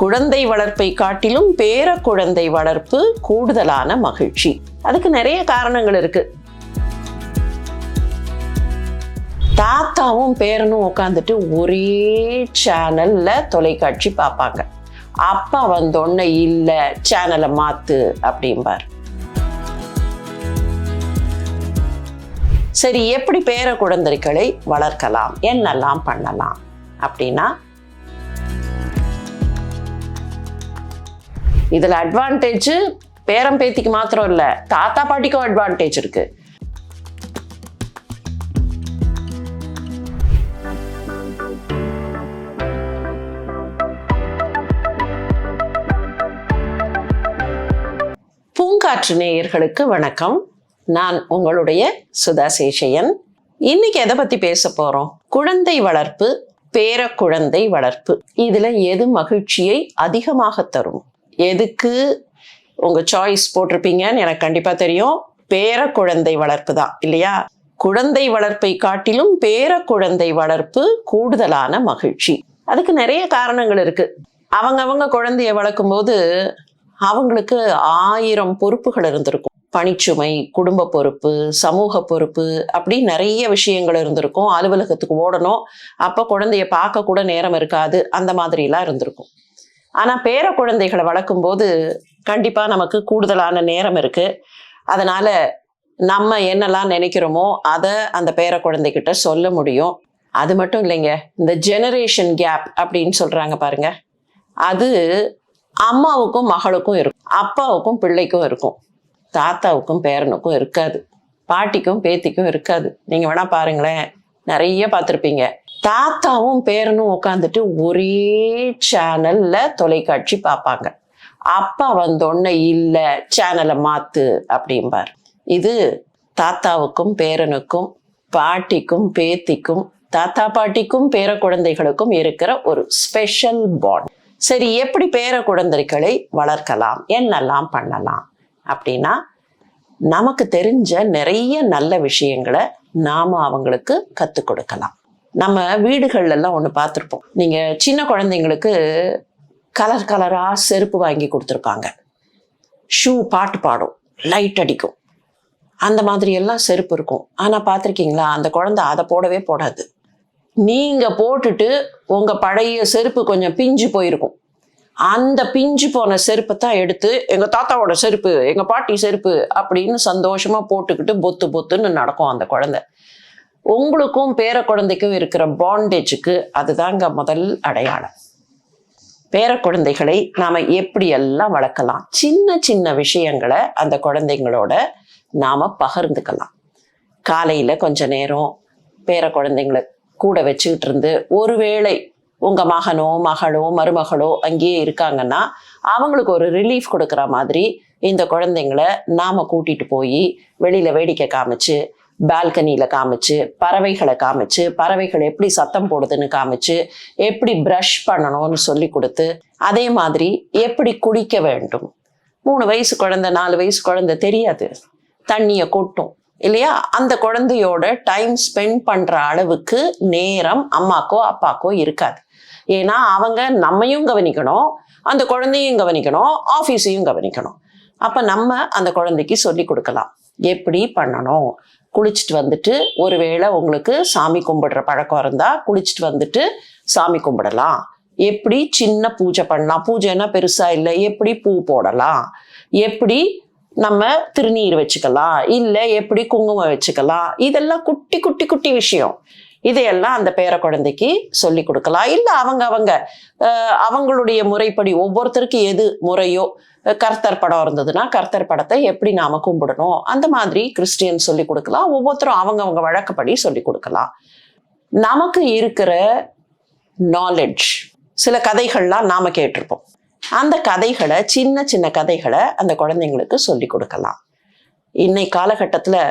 குழந்தை வளர்ப்பை காட்டிலும் பேர குழந்தை வளர்ப்பு கூடுதலான மகிழ்ச்சி. அதுக்கு நிறைய காரணங்கள் இருக்கு. தாத்தாவும் பேரனும் உட்காந்துட்டு ஒரே சேனல்ல தொலைக்காட்சி பார்ப்பாங்க. அப்பா வந்தோடனே இல்ல சேனலை மாத்து அப்படிம்பார். சரி எப்படி பேர குழந்தைகளை வளர்க்கலாம் என்னெல்லாம் பண்ணலாம் அப்படின்னா இதில் அட்வான்டேஜ் பேரம் பேத்திக்கு மாத்திரம் இல்ல தாத்தா பாட்டிக்கும் அட்வான்டேஜ் இருக்கு. பூங்காற்று நேயர்களுக்கு வணக்கம். நான் உங்களுடைய சுதா சேஷையன். இன்னைக்கு எதை பத்தி பேச போறோம்? குழந்தை வளர்ப்பு பேர குழந்தை வளர்ப்பு. இதுல எது மகிழ்ச்சியை அதிகமாக தரும்? எதுக்கு உங்கள் சாய்ஸ் போட்டிருப்பீங்கன்னு எனக்கு கண்டிப்பாக தெரியும். பேர குழந்தை வளர்ப்பு தான் இல்லையா? குழந்தை வளர்ப்பை காட்டிலும் பேர குழந்தை வளர்ப்பு கூடுதலான மகிழ்ச்சி. அதுக்கு நிறைய காரணங்கள் இருக்கு. அவங்க குழந்தைய வளர்க்கும் போது அவங்களுக்கு ஆயிரம் பொறுப்புகள் இருந்திருக்கும். பணிச்சுமை குடும்ப பொறுப்பு சமூக பொறுப்பு அப்படி நிறைய விஷயங்கள் இருந்திருக்கும். அலுவலகத்துக்கு ஓடணும். அப்போ குழந்தைய பார்க்க கூட நேரம் இருக்காது. அந்த மாதிரிலாம் இருந்திருக்கும். ஆனால் பேர குழந்தைகளை வளர்க்கும் போது கண்டிப்பாக நமக்கு கூடுதலான நேரம் இருக்குது அதனால் நம்ம என்னெல்லாம் நினைக்கிறோமோ அதை அந்த பேர குழந்தைகிட்ட சொல்ல முடியும். அது மட்டும் இல்லைங்க இந்த ஜெனரேஷன் கேப் அப்படின்னு சொல்கிறாங்க பாருங்க. அது அம்மாவுக்கும் மகளுக்கும் இருக்கும் அப்பாவுக்கும் பிள்ளைக்கும் இருக்கும் தாத்தாவுக்கும் பேரனுக்கும் இருக்காது பாட்டிக்கும் பேத்திக்கும் இருக்காது. நீங்கள் வேணால் பாருங்களேன் நிறைய பார்த்துருப்பீங்க. தாத்தாவும் பேரனும் உட்காந்துட்டு ஒரே சேனல்ல தொலைக்காட்சி பார்ப்பாங்க அப்பா வந்தோடனே இல்லை சேனலை மாத்து அப்படிம்பார். இது தாத்தாவுக்கும் பேரனுக்கும் பாட்டிக்கும் பேத்திக்கும் தாத்தா பாட்டிக்கும் பேர குழந்தைகளுக்கும் இருக்கிற ஒரு ஸ்பெஷல் பாண்ட் சரி எப்படி பேர குழந்தைகளை வளர்க்கலாம் என்னெல்லாம் பண்ணலாம் அப்படின்னா நமக்கு தெரிஞ்ச நிறைய நல்ல விஷயங்களை நாம அவங்களுக்கு கற்றுக் கொடுக்கலாம். நம்ம வீடுகள்லாம் ஒன்று பார்த்துருப்போம். நீங்கள் சின்ன குழந்தைங்களுக்கு கலர் கலராக செருப்பு வாங்கி கொடுத்துருப்பாங்க ஷூ பாட்டு பாடும் லைட் அடிக்கும். அந்த மாதிரி எல்லாம் செருப்பு இருக்கும். ஆனால் பார்த்துருக்கீங்களா? அந்த குழந்தை அதை போடவே போடாது. நீங்கள் போட்டுட்டு உங்கள் பழைய செருப்பு கொஞ்சம் பிஞ்சு போயிருக்கும். அந்த பிஞ்சு போன செருப்பை தான் எடுத்து எங்கள் தாத்தாவோட செருப்பு எங்கள் பாட்டி செருப்பு அப்படின்னு சந்தோஷமாக போட்டுக்கிட்டு பொத்து பொத்துன்னு நடக்கும் அந்த குழந்தை. உங்களுக்கும் பேர குழந்தைக்கும் இருக்கிற பாண்டேஜுக்கு அதுதாங்க முதல் அடையாளம். பேர குழந்தைகளை நாம் எப்படியெல்லாம் வளர்க்கலாம்? சின்ன சின்ன விஷயங்களை அந்த குழந்தைங்களோட நாம் பகிர்ந்துக்கலாம். காலையில் கொஞ்ச நேரம் பேர குழந்தைங்களை கூட வச்சுக்கிட்டு இருந்து ஒருவேளை உங்கள் மகனோ மகளோ மருமகளோ அங்கேயே இருக்காங்கன்னா அவங்களுக்கு ஒரு ரிலீஃப் கொடுக்குற மாதிரி இந்த குழந்தைங்கள நாம் கூட்டிகிட்டு போய் வெளியில் வேடிக்கை காமிச்சு பால்கனியில காமிச்சு பறவைகளை காமிச்சு பறவைகள் எப்படி சத்தம் போடுதுன்னு காமிச்சு எப்படி ப்ரஷ் பண்ணணும்னு சொல்லி கொடுத்து அதே மாதிரி எப்படி குடிக்க வேண்டும். மூணு வயசு குழந்தை நாலு வயசு குழந்தை தெரியாது. தண்ணியை கொட்டும் இல்லையா? அந்த குழந்தையோட டைம் ஸ்பெண்ட் பண்ற அளவுக்கு நேரம் அம்மாக்கோ அப்பாக்கோ இருக்காது. ஏன்னா அவங்க நம்மையும் கவனிக்கணும் அந்த குழந்தையும் கவனிக்கணும் ஆஃபீஸையும் கவனிக்கணும். அப்ப நம்ம அந்த குழந்தைக்கு சொல்லி கொடுக்கலாம். எப்படி பண்ணணும்? குளிச்சுட்டு வந்துட்டு ஒருவேளை உங்களுக்கு சாமி கும்பிடுற பழக்கம் இருந்தால் குளிச்சுட்டு வந்துட்டு சாமி கும்பிடலாம். எப்படி சின்ன பூஜை பண்ணலாம். பூஜைன்னா பெருசாக இல்லை. எப்படி பூ போடலாம். எப்படி நம்ம திருநீர் வச்சுக்கலாம். இல்லை எப்படி குங்குமம் வச்சுக்கலாம். இதெல்லாம் குட்டி குட்டி குட்டி விஷயம். இதையெல்லாம் அந்த பேர குழந்தைக்கு சொல்லி கொடுக்கலாம். இல்லை அவங்க அவங்க அவங்களுடைய முறைப்படி ஒவ்வொருத்தருக்கு எது முறையோ கர்த்தர் படம் இருந்ததுன்னா கர்த்தர் படத்தை எப்படி நாம கும்பிடணும்? அந்த மாதிரி கிறிஸ்டியன் சொல்லி கொடுக்கலாம். ஒவ்வொருத்தரும் அவங்கவங்க வழக்கப்படி சொல்லி கொடுக்கலாம். நமக்கு இருக்கிற நாலெட்ஜ் சில கதைகள்லாம் நாம கேட்டிருப்போம். அந்த கதைகளை சின்ன சின்ன கதைகளை அந்த குழந்தைங்களுக்கு சொல்லி கொடுக்கலாம். இன்னை காலகட்டத்தில்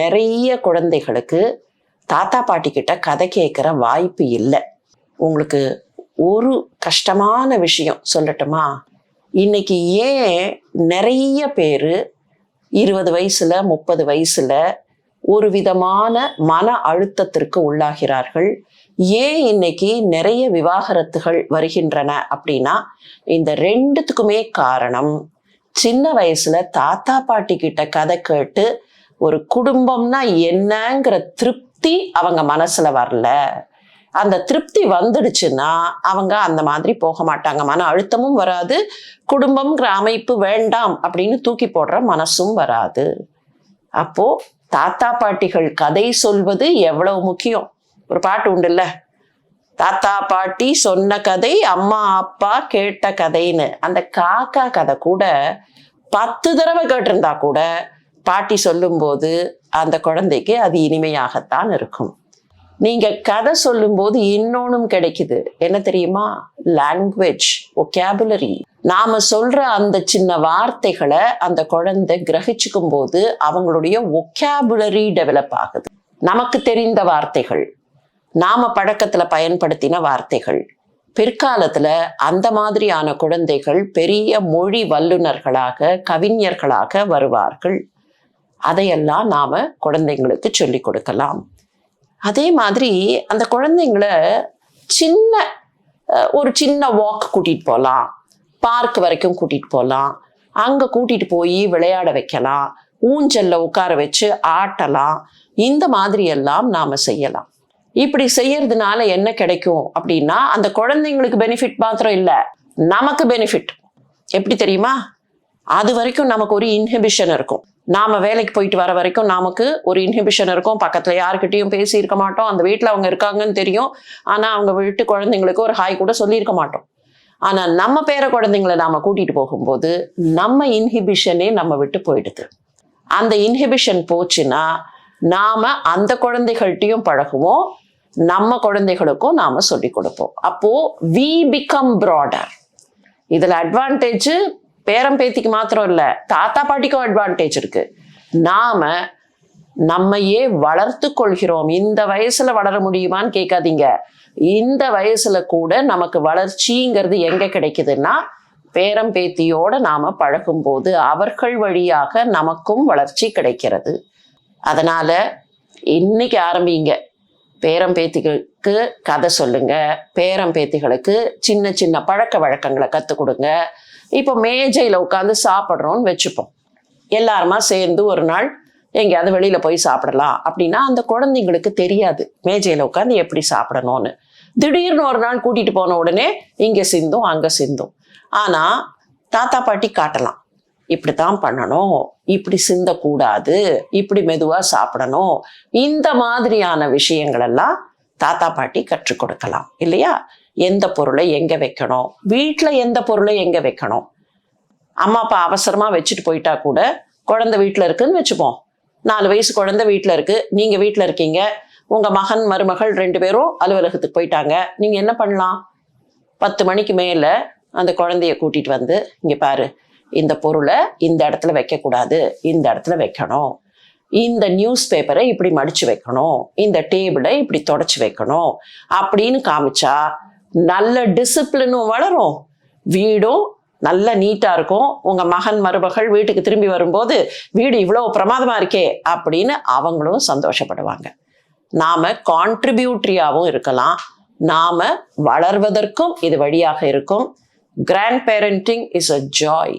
நிறைய குழந்தைகளுக்கு தாத்தா பாட்டி கிட்ட கதை கேட்குற வாய்ப்பு இல்லை. உங்களுக்கு ஒரு கஷ்டமான விஷயம் சொல்லட்டுமா? இன்னைக்கு ஏன் நிறைய பேர் இருபது வயசுல முப்பது வயசுல ஒரு விதமான மன அழுத்தத்திற்கு உள்ளாகிறார்கள். ஏன் இன்னைக்கு நிறைய விவாகரத்துகள் வருகின்றன அப்படின்னா இந்த ரெண்டுத்துக்குமே காரணம் சின்ன வயசுல தாத்தா பாட்டி கிட்ட கதை கேட்டு ஒரு குடும்பம்னா என்னங்கிற திருப்தி திருப்தி அவங்க மனசுல வரல. அந்த திருப்தி வந்துடுச்சுன்னா அவங்க அந்த மாதிரி போக மாட்டாங்க. மன அழுத்தமும் வராது. குடும்பம்ங்கிற அமைப்பு வேண்டாம் அப்படின்னு தூக்கி போடுற மனசும் வராது. அப்போ தாத்தா பாட்டிகள் கதை சொல்வது எவ்வளவு முக்கியம்? ஒரு பாட்டு உண்டுல்ல? தாத்தா பாட்டி சொன்ன கதை அம்மா அப்பா கேட்ட கதைன்னு. அந்த காக்கா கதை கூட பத்து தடவை கேட்டிருந்தா கூட பாட்டி சொல்லும்போது அந்த குழந்தைக்கு அது இனிமையாகத்தான் இருக்கும். நீங்கள் கதை சொல்லும்போது இன்னொன்றும் கிடைக்குது. என்ன தெரியுமா? லாங்குவேஜ் ஒகேபுலரி நாம் சொல்கிற அந்த சின்ன வார்த்தைகளை அந்த குழந்தை கிரகிச்சுக்கும் போது அவங்களுடைய ஒகேபுலரி டெவலப் ஆகுது. நமக்கு தெரிந்த வார்த்தைகள். நாம் பழக்கத்தில் பயன்படுத்தின வார்த்தைகள். பிற்காலத்தில் அந்த மாதிரியான குழந்தைகள் பெரிய மொழி வல்லுநர்களாக கவிஞர்களாக வருவார்கள். அதையெல்லாம் நாம் குழந்தைங்களுக்கு சொல்லி கொடுக்கலாம். அதே மாதிரி அந்த குழந்தைங்கள சின்ன ஒரு சின்ன வாக் கூட்டிகிட்டு போகலாம் பார்க் வரைக்கும் கூட்டிகிட்டு போகலாம் அங்கே கூட்டிகிட்டு போய் விளையாட வைக்கலாம். ஊஞ்சல்ல உட்கார வச்சு ஆட்டலாம். இந்த மாதிரி எல்லாம் நாம் செய்யலாம். இப்படி செய்யறதுனால என்ன கிடைக்கும் அப்படின்னா அந்த குழந்தைங்களுக்கு பெனிஃபிட் மாத்திரம் இல்லை நமக்கு பெனிஃபிட் எப்படி தெரியுமா? அது வரைக்கும் நமக்கு ஒரு இன்ஹிபிஷன் இருக்கும். நாம வேலைக்கு போயிட்டு வர வரைக்கும் நமக்கு ஒரு இன்ஹிபிஷன் இருக்கும். பக்கத்துல யாருக்கிட்டையும் பேசி இருக்க மாட்டோம். அந்த வீட்டில் அவங்க இருக்காங்கன்னு தெரியும். ஆனா அவங்க வீட்டு குழந்தைங்களுக்கு ஒரு ஹாய் கூட சொல்லியிருக்க மாட்டோம். ஆனா நம்ம பேர குழந்தைங்களை நாம கூட்டிட்டு போகும்போது நம்ம இன்ஹிபிஷனே நம்ம விட்டு போயிடுது. அந்த இன்ஹிபிஷன் போச்சுன்னா நாம அந்த குழந்தைகள்கிட்டயும் பழகுவோம். நம்ம குழந்தைகளுக்கும் நாம சொல்லி கொடுப்போம். அப்போ வி பிகம் ப்ராடர் இதுல அட்வான்டேஜ் பேரம் பேத்திக்கு மாத்திரம் இல்லை தாத்தா பாட்டிக்கும் அட்வான்டேஜ் இருக்கு. நாம நம்மையே வளர்த்து கொள்கிறோம். இந்த வயசுல வளர முடியுமான்னு கேட்காதீங்க. இந்த வயசுல கூட நமக்கு வளர்ச்சிங்கிறது எங்க கிடைக்குதுன்னா பேரம் பேத்தியோட நாம பழகும்போது அவர்கள் வழியாக நமக்கும் வளர்ச்சி கிடைக்கிறது. அதனால இன்னைக்கு ஆரம்பிங்க. பேரம் பேத்திகளுக்கு கதை சொல்லுங்க. பேரம் பேத்திகளுக்கு சின்ன சின்ன பழக்க வழக்கங்களை கற்றுக் கொடுங்க. இப்போ மேஜையில் உட்காந்து சாப்பிட்றோன்னு வச்சுப்போம். எல்லாருமா சேர்ந்து ஒரு நாள் எங்கேயாவது வெளியில் போய் சாப்பிடலாம். அப்படின்னா அந்த குழந்தைங்களுக்கு தெரியாது மேஜையில் உட்காந்து எப்படி சாப்பிடணும்னு. திடீர்னு ஒரு நாள் கூட்டிகிட்டு போன உடனே இங்கே சிந்தும் அங்கே சிந்தும். ஆனால் தாத்தா பாட்டி காட்டலாம். இப்படி தான் பண்ணணும். இப்படி சிந்தக்கூடாது. இப்படி மெதுவாக சாப்பிடணும். இந்த மாதிரியான விஷயங்களெல்லாம் தாத்தா பாட்டி கற்றுக் கொடுக்கலாம் இல்லையா? எந்த பொருளை எங்க வைக்கணும்? வீட்டில் எந்த பொருளை எங்க வைக்கணும்? அம்மா அப்பா அவசரமா வச்சுட்டு போயிட்டா கூட குழந்தை வீட்டில் இருக்குன்னு வச்சுப்போம். நாலு வயசு குழந்தை வீட்டில் இருக்கு. நீங்க வீட்டில் இருக்கீங்க. உங்க மகன் மருமகள் ரெண்டு பேரும் அலுவலகத்துக்கு போயிட்டாங்க. நீங்க என்ன பண்ணலாம்? பத்து மணிக்கு மேல அந்த குழந்தைய கூட்டிட்டு வந்து இங்க பாரு இந்த பொருளை இந்த இடத்துல வைக்கக்கூடாது இந்த இடத்துல வைக்கணும். இந்த நியூஸ் பேப்பரை இப்படி மடிச்சு வைக்கணும் இந்த டேபிளை இப்படி தொடச்சி வைக்கணும் அப்படின்னு காமிச்சா நல்ல டிசிப்ளினும் வளரும். வீடும் நல்ல நீட்டாக இருக்கும். உங்கள் மகன் மருமகள் வீட்டுக்கு திரும்பி வரும்போது வீடு இவ்வளோ பிரமாதமாக இருக்கே அப்படின்னு அவங்களும் சந்தோஷப்படுவாங்க. நாம் கான்ட்ரிபியூட்ரியாகவும் இருக்கலாம். நாம் வளர்வதற்கும் இது வழியாக இருக்கும். Grandparenting is a joy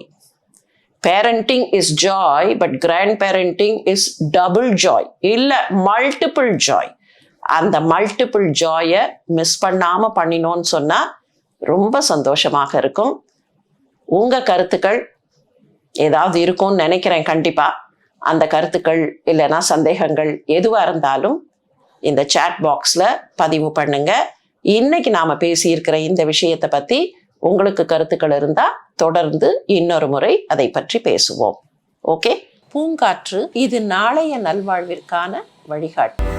parenting is joy but grandparenting is double joy இல்லை மல்டிபிள் ஜாய் அந்த மல்டிபிள் ஜாயை மிஸ் பண்ணாமல் பண்ணினோன்னு சொன்னால் ரொம்ப சந்தோஷமாக இருக்கும். உங்கள் கருத்துக்கள் ஏதாவது இருக்கும்னு நினைக்கிறேன் கண்டிப்பாக அந்த கருத்துக்கள் இல்லைன்னா சந்தேகங்கள் எதுவாக இருந்தாலும் இந்த சாட் பாக்ஸில் பதிவு பண்ணுங்கள் இன்னைக்கு நாம் பேசியிருக்கிற இந்த விஷயத்தை பற்றி உங்களுக்கு கருத்துக்கள் இருந்தால் தொடர்ந்து இன்னொரு முறை அதை பற்றி பேசுவோம். ஓகே? பூங்காற்று இது நாளைய நல்வாழ்விற்கான வழிகாட்டு.